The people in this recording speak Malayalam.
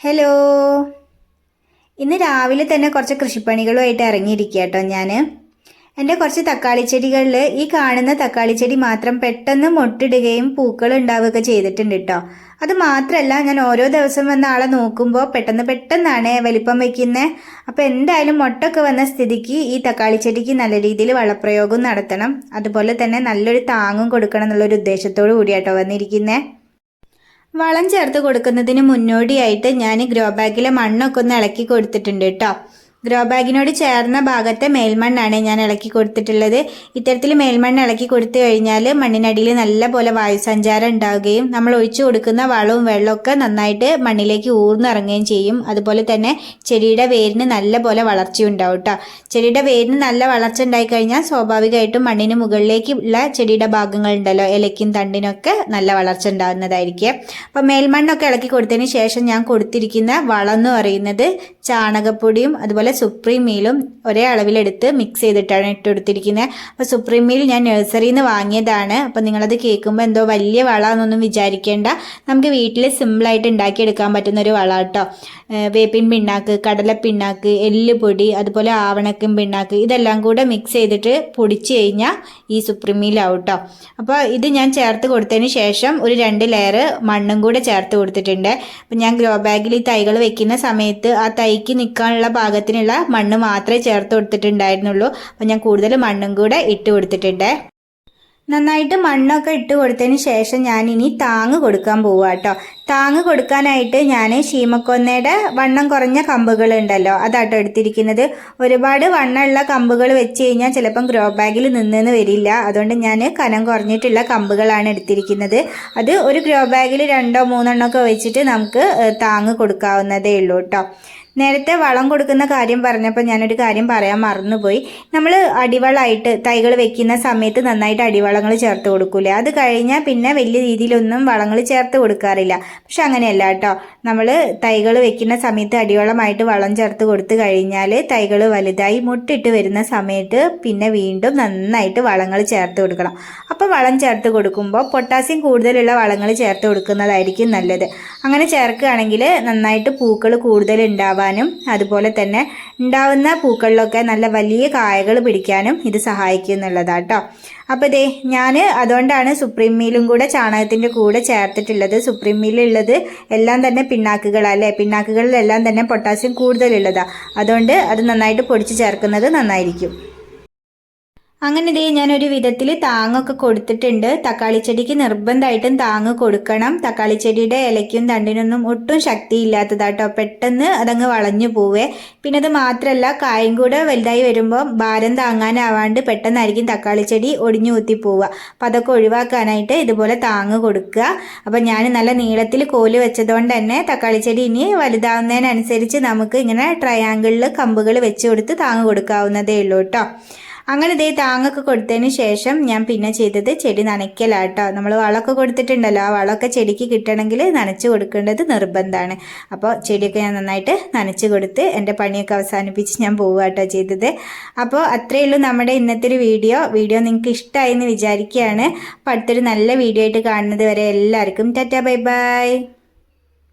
ഹലോ ഇന്ന് രാവിലെ തന്നെ കുറച്ച് കൃഷിപ്പണികളുമായിട്ട് ഇറങ്ങിയിരിക്കുക കേട്ടോ ഞാൻ എന്റെ കുറച്ച് തക്കാളി ചെടികളിൽ ഈ കാണുന്ന തക്കാളി ചെടി മാത്രം പെട്ടെന്ന് മൊട്ടിടുകയും പൂക്കൾ ഉണ്ടാവുകയൊക്കെ ചെയ്തിട്ടുണ്ട് കേട്ടോ അത് മാത്രമല്ല ഞാൻ ഓരോ ദിവസം വന്ന ആളെ നോക്കുമ്പോൾ പെട്ടെന്ന് പെട്ടെന്നാണ് വലിപ്പം വയ്ക്കുന്നത് അപ്പോൾ എന്തായാലും മൊട്ടൊക്കെ വന്ന സ്ഥിതിക്ക് ഈ തക്കാളി ചെടിക്ക് നല്ല രീതിയിൽ വളപ്രയോഗം നടത്തണം. അതുപോലെ തന്നെ നല്ലൊരു താങ്ങും കൊടുക്കണം എന്നുള്ളൊരു ഉദ്ദേശത്തോടു കൂടിയാട്ടോ വന്നിരിക്കുന്നത് വളം ചേർത്ത് കൊടുക്കുന്നതിന് മുന്നോടിയായിട്ട് ഞാൻ ഗ്രോ ബാഗിലെ മണ്ണൊക്കെ ഒന്ന് ഇളക്കി കൊടുത്തിട്ടുണ്ട് കേട്ടോ. ഗ്രോ ബാഗിനോട് ചേർന്ന ഭാഗത്തെ മേൽമണ്ണാണ് ഞാൻ ഇളക്കി കൊടുത്തിട്ടുള്ളത്. ഇത്തരത്തിൽ മേൽമണ്ണ് ഇളക്കി കൊടുത്തു കഴിഞ്ഞാൽ മണ്ണിനടിയിൽ നല്ല പോലെ വായുസഞ്ചാരം ഉണ്ടാവുകയും നമ്മൾ ഒഴിച്ചു കൊടുക്കുന്ന വളവും വെള്ളമൊക്കെ നന്നായിട്ട് മണ്ണിലേക്ക് ഊർന്നിറങ്ങുകയും ചെയ്യും. അതുപോലെ തന്നെ ചെടിയുടെ വേരിന് നല്ല പോലെ വളർച്ചയുണ്ടാവും കേട്ടോ ചെടിയുടെ വേരിന് നല്ല വളർച്ച ഉണ്ടായിക്കഴിഞ്ഞാൽ സ്വാഭാവികമായിട്ടും മണ്ണിന് മുകളിലേക്കുള്ള ചെടിയുടെ ഭാഗങ്ങൾ ഉണ്ടല്ലോ ഇലയ്ക്കും തണ്ടിനൊക്കെ നല്ല വളർച്ച ഉണ്ടാകുന്നതായിരിക്കും അപ്പം മേൽമണ്ണൊക്കെ ഇളക്കി കൊടുത്തതിന് ശേഷം ഞാൻ കൊടുത്തിരിക്കുന്ന വളം എന്ന് പറയുന്നത് ചാണകപ്പൊടിയും അതുപോലെ സുപ്രീം മീലും ഒരേ അളവിലെടുത്ത് മിക്സ് ചെയ്തിട്ടാണ് ഇട്ടുകൊടുത്തിരിക്കുന്നത് അപ്പോൾ സുപ്രീം മീൽ ഞാൻ നഴ്സറിയിൽ നിന്ന് വാങ്ങിയതാണ്. അപ്പോൾ നിങ്ങളത് കേൾക്കുമ്പോൾ എന്തോ വലിയ വളമെന്നൊന്നും വിചാരിക്കേണ്ട. നമുക്ക് വീട്ടിൽ സിമ്പിളായിട്ട് ഉണ്ടാക്കിയെടുക്കാൻ പറ്റുന്ന ഒരു വള കേട്ടോ വേപ്പിൻ പിണ്ണാക്ക് കടല പിണ്ണാക്ക് എല്ലുപൊടി അതുപോലെ ആവണക്കും പിണ്ണാക്ക് ഇതെല്ലാം കൂടെ മിക്സ് ചെയ്തിട്ട് പൊടിച്ച് കഴിഞ്ഞാൽ ഈ സുപ്രീം മീലാവും കേട്ടോ അപ്പോൾ ഇത് ഞാൻ ചേർത്ത് കൊടുത്തതിന് ശേഷം ഒരു രണ്ട് ലെയർ മണ്ണും കൂടെ ചേർത്ത് കൊടുത്തിട്ടുണ്ട്. അപ്പം ഞാൻ ഗ്രോ ബാഗിൽ ഈ തൈകൾ വെക്കുന്ന സമയത്ത് ആ തൈക്ക് നിൽക്കാനുള്ള പാകത്തിനുള്ള മണ്ണ് മാത്രമേ ചേർത്ത് കൊടുത്തിട്ടുണ്ടായിരുന്നുള്ളൂ. അപ്പം ഞാൻ കൂടുതൽ മണ്ണും കൂടെ ഇട്ട് കൊടുത്തിട്ടുണ്ട്. നന്നായിട്ട് മണ്ണൊക്കെ ഇട്ട് കൊടുത്തതിന് ശേഷം ഞാൻ ഇനി താങ്ങ് കൊടുക്കാൻ പോവുക കേട്ടോ. താങ്ങ് കൊടുക്കാനായിട്ട് ഞാൻ ശീമക്കൊന്നയുടെ വണ്ണം കുറഞ്ഞ കമ്പുകൾ ഉണ്ടല്ലോ അതാട്ടോ എടുത്തിരിക്കുന്നത്. ഒരുപാട് വണ്ണമുള്ള കമ്പുകൾ വെച്ച് കഴിഞ്ഞാൽ ചിലപ്പം ഗ്രോ ബാഗിൽ നിന്നെന്ന് വരില്ല. അതുകൊണ്ട് ഞാൻ കനം കുറഞ്ഞിട്ടുള്ള കമ്പുകളാണ് എടുത്തിരിക്കുന്നത്. അത് ഒരു ഗ്രോ ബാഗിൽ രണ്ടോ മൂന്നെണ്ണമൊക്കെ വെച്ചിട്ട് നമുക്ക് താങ്ങ് കൊടുക്കാവുന്നതേ ഉള്ളൂ കേട്ടോ. നേരത്തെ വളം കൊടുക്കുന്ന കാര്യം പറഞ്ഞപ്പോൾ ഞാനൊരു കാര്യം പറയാൻ മറന്നുപോയി. നമ്മൾ അടിവളമായിട്ട് തൈകൾ വെക്കുന്ന സമയത്ത് നന്നായിട്ട് അടിവളങ്ങൾ ചേർത്ത് കൊടുക്കൂലേ? അത് കഴിഞ്ഞാൽ പിന്നെ വലിയ രീതിയിലൊന്നും വളങ്ങൾ ചേർത്ത് കൊടുക്കാറില്ല. പക്ഷെ അങ്ങനെയല്ല കേട്ടോ. നമ്മൾ തൈകൾ വെക്കുന്ന സമയത്ത് അടിവളമായിട്ട് വളം ചേർത്ത് കൊടുത്തു കഴിഞ്ഞാൽ തൈകൾ വലുതായി മുട്ടിട്ട് വരുന്ന സമയത്ത് പിന്നെ വീണ്ടും നന്നായിട്ട് വളങ്ങൾ ചേർത്ത് കൊടുക്കണം. അപ്പോൾ വളം ചേർത്ത് കൊടുക്കുമ്പോൾ പൊട്ടാസ്യം കൂടുതലുള്ള വളങ്ങൾ ചേർത്ത് കൊടുക്കുന്നതായിരിക്കും നല്ലത്. അങ്ങനെ ചേർക്കുകയാണെങ്കിൽ നന്നായിട്ട് പൂക്കൾ കൂടുതൽ ഉണ്ടാവാൻ ഉണ്ടാവാനും അതുപോലെ തന്നെ ഉണ്ടാവുന്ന പൂക്കളിലൊക്കെ നല്ല വലിയ കായകൾ പിടിക്കാനും ഇത് സഹായിക്കും എന്നുള്ളതാട്ടോ അപ്പോൾ ഇതേ ഞാൻ അതുകൊണ്ടാണ് സുപ്രീം മീലും കൂടെ ചാണകത്തിന്റെ കൂടെ ചേർത്തിട്ടുള്ളത്. സുപ്രീം മീലുള്ളത് എല്ലാം തന്നെ പിണ്ണാക്കുകളല്ലേ പിണ്ണാക്കുകളിലെല്ലാം തന്നെ പൊട്ടാസ്യം കൂടുതലുള്ളതാണ് അതുകൊണ്ട് അത് നന്നായിട്ട് പൊടിച്ച് ചേർക്കുന്നത് നന്നായിരിക്കും. അങ്ങനെ ഇതേ ഞാനൊരു വിധത്തിൽ താങ്ങൊക്കെ കൊടുത്തിട്ടുണ്ട്. തക്കാളി ചെടിക്ക് നിർബന്ധമായിട്ടും താങ്ങ് കൊടുക്കണം. തക്കാളി ചെടിയുടെ ഇലയ്ക്കും തണ്ടിനൊന്നും ഒട്ടും ശക്തി ഇല്ലാത്തതാട്ടോ പെട്ടെന്ന് അതങ്ങ് വളഞ്ഞു പോവേ. പിന്നെ അത് മാത്രമല്ല കായും കൂടെ വലുതായി വരുമ്പോൾ ഭാരം താങ്ങാനാവാണ്ട് പെട്ടെന്നായിരിക്കും തക്കാളി ചെടി ഒടിഞ്ഞു കുത്തി പോവുക. അപ്പം അതൊക്കെ ഒഴിവാക്കാനായിട്ട് ഇതുപോലെ താങ്ങ് കൊടുക്കുക. അപ്പം ഞാൻ നല്ല നീളത്തിൽ കോൽ വെച്ചതുകൊണ്ട് തന്നെ തക്കാളി ചെടി ഇനി വലുതാവുന്നതിനനുസരിച്ച് നമുക്ക് ഇങ്ങനെ ട്രയാങ്കിളിൽ കമ്പുകൾ വെച്ച് കൊടുത്ത് താങ്ങ് കൊടുക്കാവുന്നതേ ഉള്ളൂ കേട്ടോ. അങ്ങനെ ഇതേ താങ്ങൊക്കെ കൊടുത്തതിന് ശേഷം ഞാൻ പിന്നെ ചെയ്തത് ചെടി നനയ്ക്കലാട്ടോ. നമ്മൾ വളമൊക്കെ കൊടുത്തിട്ടുണ്ടല്ലോ. ആ വളമൊക്കെ ചെടിക്ക് കിട്ടണമെങ്കിൽ നനച്ച് കൊടുക്കേണ്ടത് നിർബന്ധമാണ്. അപ്പോൾ ചെടിയൊക്കെ ഞാൻ നന്നായിട്ട് നനച്ച് കൊടുത്ത് എന്റെ പണിയൊക്കെ അവസാനിപ്പിച്ച് ഞാൻ പോവുക ചെയ്തത്. അപ്പോൾ അത്രയേ ഉള്ളൂ നമ്മുടെ ഇന്നത്തെ ഒരു വീഡിയോ. വീഡിയോ നിങ്ങൾക്ക് ഇഷ്ടമായി എന്ന് വിചാരിക്കുകയാണ്. അപ്പോൾ അടുത്തൊരു നല്ല വീഡിയോ ആയിട്ട് കാണുന്നത് വരെ എല്ലാവർക്കും ടാറ്റാ ബൈ ബൈ.